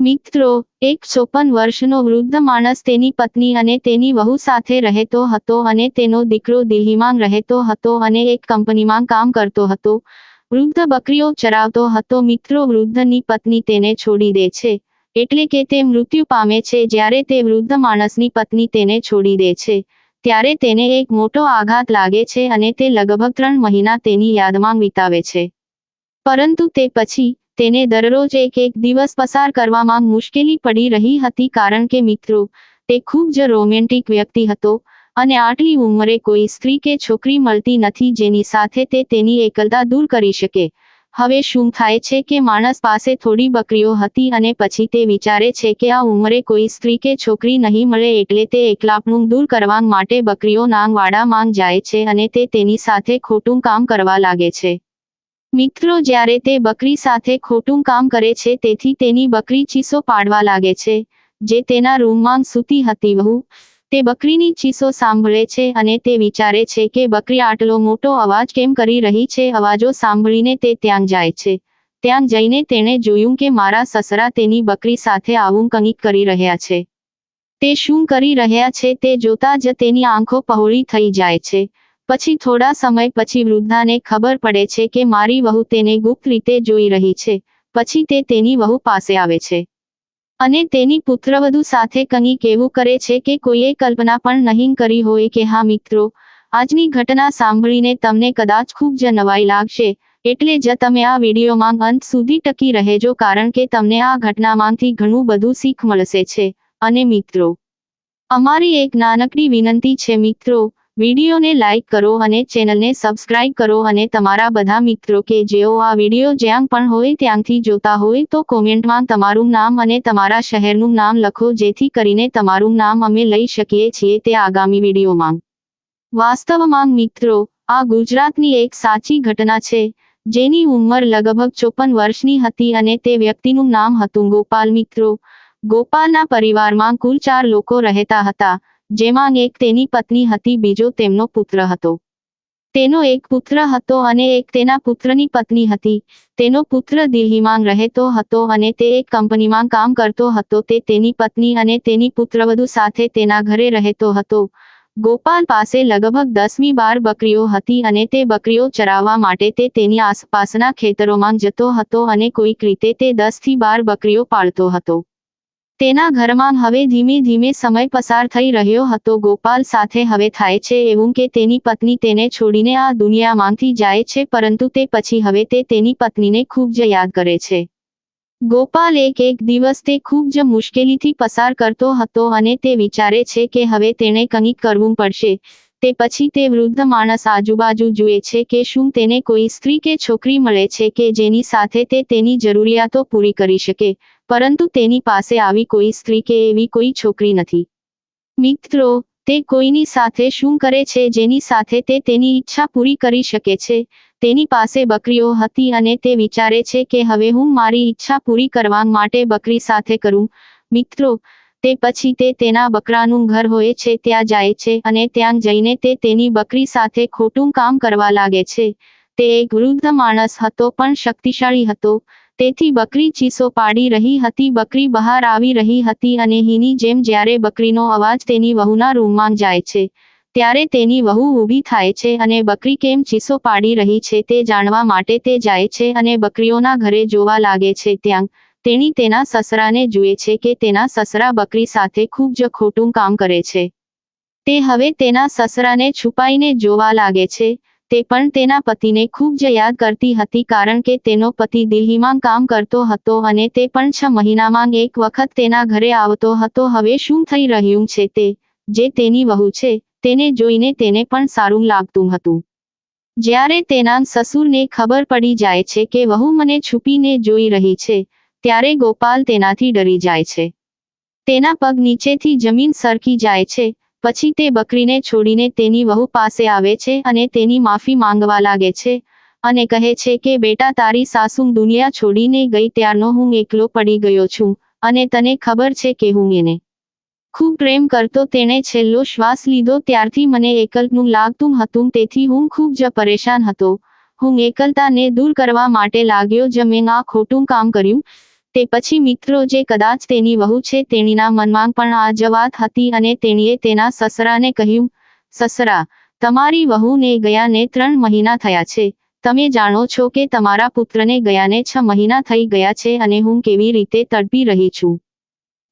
મિત્રો, એક ચોપન વર્ષનો વૃદ્ધ માણસ તેની પત્ની અને તેની વહુ સાથે રહેતો હતો અને તેનો દીકરો દિલ્હીમાં રહેતો હતો અને એક કંપનીમાં કામ કરતો હતો. વૃદ્ધ બકરીઓ ચરાવતો હતો. મિત્રો, વૃદ્ધની પત્ની તેને છોડી દે છે, એટલે કે તે મૃત્યુ પામે છે જ્યારે તે વૃદ્ધ માણસની પત્ની તેને છોડી દે છે, ત્યારે તેને એક મોટો આઘાત લાગે છે અને તે લગભગ ત્રણ મહિના તેની યાદમાં વિતાવે છે. પરંતુ તે પછી તેને દરરોજ એક એક દિવસ પસાર કરવામાં મુશ્કેલી પડી રહી હતી કારણ કે મિત્રો, તે ખૂબ જ રોમેન્ટિક વ્યક્તિ હતો અને આટલી ઉંમરે કોઈ સ્ત્રી કે છોકરી મળતી નથી જેની સાથે તે તેની એકલતા દૂર કરી શકે. હવે શું થાય છે કે માણસ પાસે થોડી બકરીઓ હતી અને પછી તે વિચારે છે કે આ ઉંમરે કોઈ સ્ત્રી કે છોકરી નહીં મળે એટલે તે એકલાપણું દૂર કરવા માટે બકરીઓ નાંગવાડા માંગ જાય છે અને તે તેની સાથે ખોટું કામ કરવા લાગે છે. મિત્રો જ્યારે તે બકરી સાથે ખોટું કામ કરે છે, તેથી તેની બકરી ચીસો પાડવા લાગે છે, જે તેના રૂમમાં સૂતી હતી. વહુ, તે બકરીની ચીસો સાંભળે છે અને તે વિચારે છે કે બકરી આટલો મોટો અવાજ કેમ કરી રહી છે? અવાજો સાંભળીને તે ત્યાં જાય છે. ત્યાં જઈને તેણે જોયું કે મારા સસરા તેની બકરી સાથે આવું કંઈક કરી રહ્યા છે. તે શું કરી રહ્યા છે તે જોતા જ તેની આંખો પહોળી થઈ જાય છે. પછી થોડા સમય પછી વૃદ્ધાને ખબર પડે છે કે મારી વહુ તેને ગુપ્ત રીતે જોઈ રહી છે. પછી તે તેની વહુ પાસે આવે છે. અને તેની પુત્રવધુ સાથે કંઈક કેવું કરે છે કે કોઈએ કલ્પના પણ નહીં કરી હોય કે, હા મિત્રો, આજની ઘટના સાંભળીને તમને કદાચ ખૂબ જ નવાઈ લાગશે, એટલે જ તમે આ વિડીયોમાં અંત સુધી ટકી રહેજો કારણ કે તમને આ ઘટનામાંથી ઘણું બધું શીખ મળશે છે. અને મિત્રો, અમારી એક નાનકડી વિનંતી છે મિત્રો વિડીયોને લાઇક કરો અને ચેનલને સબસ્ક્રાઇબ કરો અને તમારા બધા મિત્રો કે જેઓ આ વીડિયો જ્યાં પણ હોય ત્યાંથી જોતા હોય તો કોમેન્ટમાં તમારું નામ અને તમારા શહેરનું નામ લખો જેથી કરીને તમારું નામ અમે લઈ શકીએ છીએ તે આગામી વિડીયોમાં. વાસ્તવમાં મિત્રો, આ ગુજરાતની એક સાચી ઘટના છે, જેની ઉંમર લગભગ ચોપન વર્ષની હતી અને તે વ્યક્તિનું નામ હતું ગોપાલ. મિત્રો, ગોપાલના પરિવારમાં કુલ ચાર લોકો રહેતા હતા. જેમાં એક તેની પત્ની હતી, બીજો તેમનો પુત્ર હતો. તેનો એક પુત્ર હતો અને એક તેના પુત્રની પત્ની હતી. તેનો પુત્ર દિલ્હીમાં રહેતો હતો અને તે એક કંપનીમાં કામ કરતો હતો. તે તેની પત્ની અને તેની પુત્રવધુ સાથે તેના ઘરે રહેતો હતો. ગોપાલ પાસે લગભગ દસમી બાર બકરીઓ હતી અને તે બકરીઓ ચરાવવા માટે તે તેની આસપાસના ખેતરોમાં જતો હતો અને કોઈક રીતે તે દસથી બાર બકરીઓ પાળતો હતો. તેના ઘરમાં હવે ધીમે ધીમે સમય પસાર થઈ રહ્યો હતો. ગોપાલ સાથે હવે થાય છે એવું કે તેની પત્ની તેને છોડીને આ દુનિયામાંથી જાય છે, પરંતુ તે પછી હવે તે તેની પત્નીને ખૂબ જ યાદ કરે છે. ગોપાલ એક એક દિવસ તે ખૂબ જ મુશ્કેલીથી પસાર કરતો હતો અને તે વિચારે છે કે હવે તેણે કંઈક કરવું પડશે. તે પછી તે વૃદ્ધ માણસ આજુબાજુ જુએ છે કે શું તેને કોઈ સ્ત્રી કે છોકરી મળે છે કે જેની સાથે તે તેની જરૂરિયાતો પૂરી કરી શકે, પરંતુ તેની પાસે આવી કોઈ સ્ત્રી કે એવી કોઈ છોકરી નથી. મિત્રો, તે કોઈની સાથે શું કરે છે જેની સાથે તે તેની ઈચ્છા પૂરી કરી શકે છે, તેની પાસે બકરીઓ હતી અને તે વિચારે છે કે હવે હું મારી ઈચ્છા પૂરી કરવા માટે બકરી સાથે કરું. મિત્રો તે પછી તે તેના બકરાનું ઘર હોય છે, ત્યાં જાય છે અને ત્યાં જઈને તે તેની બકરી સાથે ખોટું કામ કરવા લાગે છે. તે એક વૃદ્ધ માણસ હતો, પણ શક્તિશાળી હતો. તેથી બકરી ચીસો પાડી રહી હતી, બકરી બહાર આવી રહી હતી અને હીની જેમ જ્યારે બકરીનો અવાજ તેની વહુના રૂમમાં જાય છે, ત્યારે તેની વહુ ઊભી થાય છે અને બકરી કેમ ચીસો પાડી રહી છે તે જાણવા માટે તે જાય છે અને બકરીઓના ઘરે જોવા લાગે છે ત્યાં. તેણી તેના સસરાને જુએ છે કે તેના સસરા બકરી સાથે ખૂબ જ ખોટું કામ કરે છે. તે હવે તેના સસરાને છુપાઈને જોવા લાગે છે. તે પણ તેના પતિને ખૂબ જ યાદ કરતી હતી કારણ કે તેનો પતિ દિલ્હીમાં કામ કરતો હતો અને તે પણ છ મહિનામાં એક વખત તેના ઘરે આવતો હતો. હવે શું થઈ રહ્યું છે તે? જે તેની વહુ છે, તેને જોઈને તેને પણ સારું લાગતું હતું. જ્યારે તેના સસુરને ખબર પડી જાય છે કે વહુ મને છુપીને જોઈ રહી છે ત્યારે ગોપાલ તેનાથી ડરી જાય છે. તેના પગ નીચેથી જમીન સરકી જાય છે, પછી તે બકરીને છોડીને તેની વહુ પાસે આવે છે અને તેની માફી માંગવા લાગે છે અને કહે છે કે, બેટા, તારી સાસુ દુનિયા છોડીને ગઈ ત્યારનો હું એકલો પડી ગયો છું અને તને ખબર છે કે હું એને ખૂબ પ્રેમ કરતો તેણે છેલ્લો શ્વાસ લીધો ત્યારથી મને એકલનું લાગતું હતું, તેથી હું ખૂબ જ પરેશાન હતો. હું એકલતાને દૂર કરવા માટે લાગ્યો, જ મેં આ ખોટું કામ કર્યું તે પછી મિત્રો જે કદાચ તેની વહુ છે તેણીના મનમાં પણ આ જ વાત હતી અને તેણીએ તેના સસરાને કહ્યું, સસરા, તમારી વહુને ગયાને ત્રણ મહિના થયા છે. તમે જાણો છો કે તમારા પુત્રને ગયાને છ મહિના થઈ ગયા છે અને હું કેવી રીતે તડપી રહી છું.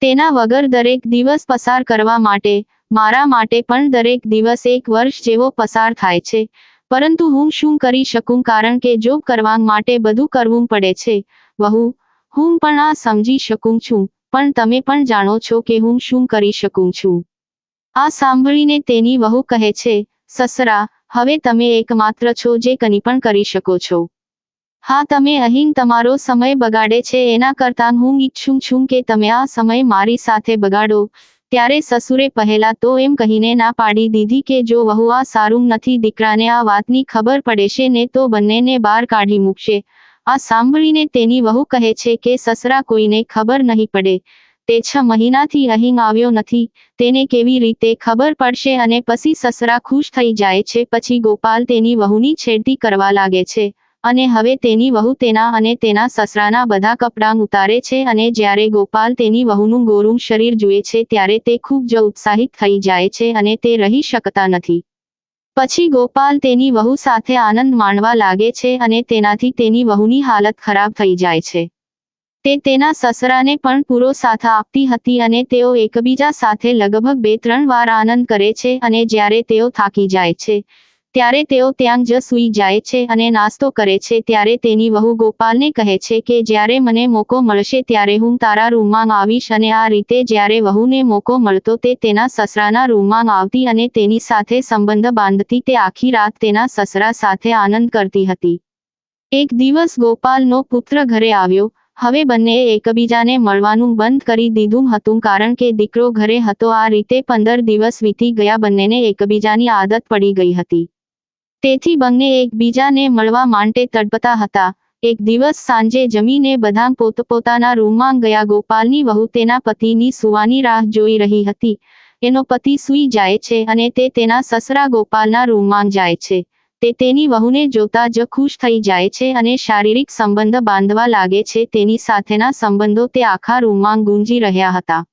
તેના વગર દરેક દિવસ પસાર કરવા માટે, મારા માટે પણ દરેક દિવસ એક વર્ષ જેવો પસાર થાય છે. પરંતુ હું શું કરી શકું કારણ કે જોબ કરવા માટે બધું કરવું પડે છે. વહુ હું પણ આ સમજી શકું છું, પણ તમે પણ જાણો છો કે હું શું કરી શકું છું. આ સાંભળીને તેની વહુ કહે છે, સસરા, હવે તમે એકમાત્ર છો જે કંઈ પણ કરી શકો છો. હા, તમે અહીં તમારો સમય બગાડે છે, એના કરતાં હું ઈચ્છું છું કે તમે આ સમય મારી સાથે બગાડો. ત્યારે સસુરે પહેલા તો એમ કહીને ના પાડી દીધી કે જો વહુ આ સારું નથી, દીકરાને આ વાતની ખબર પડે છે ને તો બંનેને બહાર કાઢી મૂકશે. આ સાંભળીને તેની વહુ કહે છે કે, સસરા, કોઈને ખબર નહીં પડે. તે છ મહિનાથી અહીં આવ્યો નથી. તેને કેવી રીતે ખબર પડશે અને પછી સસરા ખુશ થઈ જાય છે, પછી ગોપાલ તેની વહુની છેડતી કરવા લાગે છે. અને હવે તેની વહુ તેના અને તેના સસરાના બધા કપડાં ઉતારે છે અને જ્યારે ગોપાલ તેની વહુનું ગોરું શરીર જુએ છે, ત્યારે તે ખૂબ જ ઉત્સાહિત થઈ જાય છે અને તે રહી શકતા નથી. પછી ગોપાલ તેની વહુ સાથે આનંદ માણવા લાગે છે અને તેનાથી તેની વહુની હાલત ખરાબ થઈ જાય છે. તે તેના સસરાને પણ પૂરો સાથ આપતી હતી અને તેઓ એકબીજા સાથે લગભગ બે ત્રણ વાર આનંદ કરે છે અને જ્યારે તેઓ થાકી જાય છે ત્યારે તેઓ ત્યાં જ સૂઈ જાય છે અને નાસ્તો કરે છે. ત્યારે તેની વહુ ગોપાલને કહે છે કે, જ્યારે મને મોકો મળશે ત્યારે હું તારા રૂમમાં આવીશ અને આ રીતે જ્યારે વહુને મોકો મળતો તે તેના સસરાના રૂમમાં આવતી અને તેની સાથે સંબંધ બાંધતી તે આખી રાત તેના સસરા સાથે આનંદ કરતી હતી. એક દિવસ ગોપાલનો પુત્ર ઘરે આવ્યો. હવે બંનેએ એકબીજાને મળવાનું બંધ કરી દીધું હતું કારણ કે દીકરો ઘરે હતો. આ રીતે પંદર દિવસ વીતી ગયા. બંનેને એકબીજાની આદત પડી ગઈ હતી. તેથી બંને એકબીજાને મળવા માટે તડપતા હતા. એક દિવસ સાંજે જમીને બધા પોતપોતાના રૂમમાં ગયા ગોપાલની વહુ તેના પતિની સુવાની રાહ જોઈ રહી હતી. એનો પતિ સૂઈ જાય છે અને તે તેના સસરા ગોપાલના રૂમમાં જાય છે. તે તેની વહુને જોતા જ ખુશ થઈ જાય છે અને શારીરિક સંબંધ બાંધવા લાગે છે. તેની સાથેના સંબંધો તે આખા રૂમમાં ગુંજી રહ્યા હતા.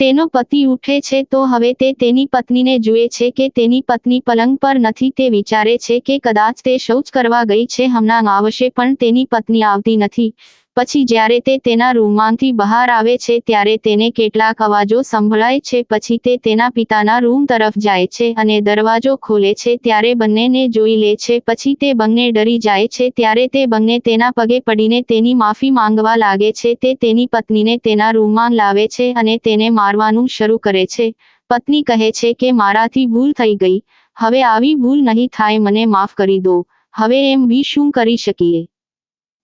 તેનો પતિ ઉઠે છે તો હવે તે તેની પત્નીને જુએ છે કે તેની પત્ની પલંગ પર નથી તે વિચારે છે કે કદાચ તે શૌચ કરવા ગઈ છે હમણાં આવશે પણ તેની પત્ની આવતી નથી. પછી જ્યારે તે તેના રૂમમાંથી બહાર આવે છે ત્યારે તેને કેટલાક અવાજો સંભળાય છે, પછી તે તેના પિતાના રૂમ તરફ જાય છે અને દરવાજો ખોલે છે ત્યારે બંનેને જોઈ લે છે, પછી તે બંને ડરી જાય છે ત્યારે તે બંને તેના પગે પડીને તેની માફી માંગવા લાગે છે, તે તેની પત્નીને તેના રૂમમાં લાવે છે અને તેને મારવાનું શરૂ કરે છે. પત્ની કહે છે કે મારાથી ભૂલ થઈ ગઈ, હવે આવી ભૂલ નહીં થાય, મને માફ કરી દો, હવે એમ બી શું કરી શકીએ?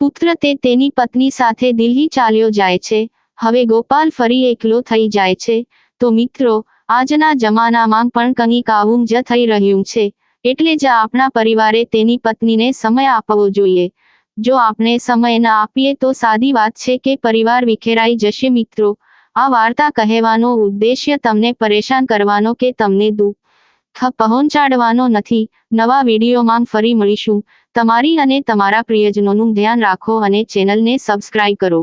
પુત્ર તે તેની પત્ની સાથે દિલ્હી ચાલ્યો જાય છે. હવે ગોપાલ ફરી એકલો થઈ જાય છે. તો મિત્રો, આજના જમાનામાં પણ કંઈક આવું જ થઈ રહ્યું છે. એટલે જ આપણા પરિવારે તેની પત્નીને સમય આપવો જોઈએ. જો આપણે સમય ના આપીએ તો સાદી વાત છે કે પરિવાર વિખેરાઈ જશે મિત્રો. આ વાર્તા કહેવાનો ઉદ્દેશ્ય તમને પરેશાન કરવાનો કે તમને દુઃખ પહોંચાડવાનો નથી. નવા વિડીયોમાં ફરી મળીશું. તમારી અને તમારા પ્રિયજનોનું ધ્યાન રાખો અને ચેનલને સબસ્ક્રાઇબ કરો.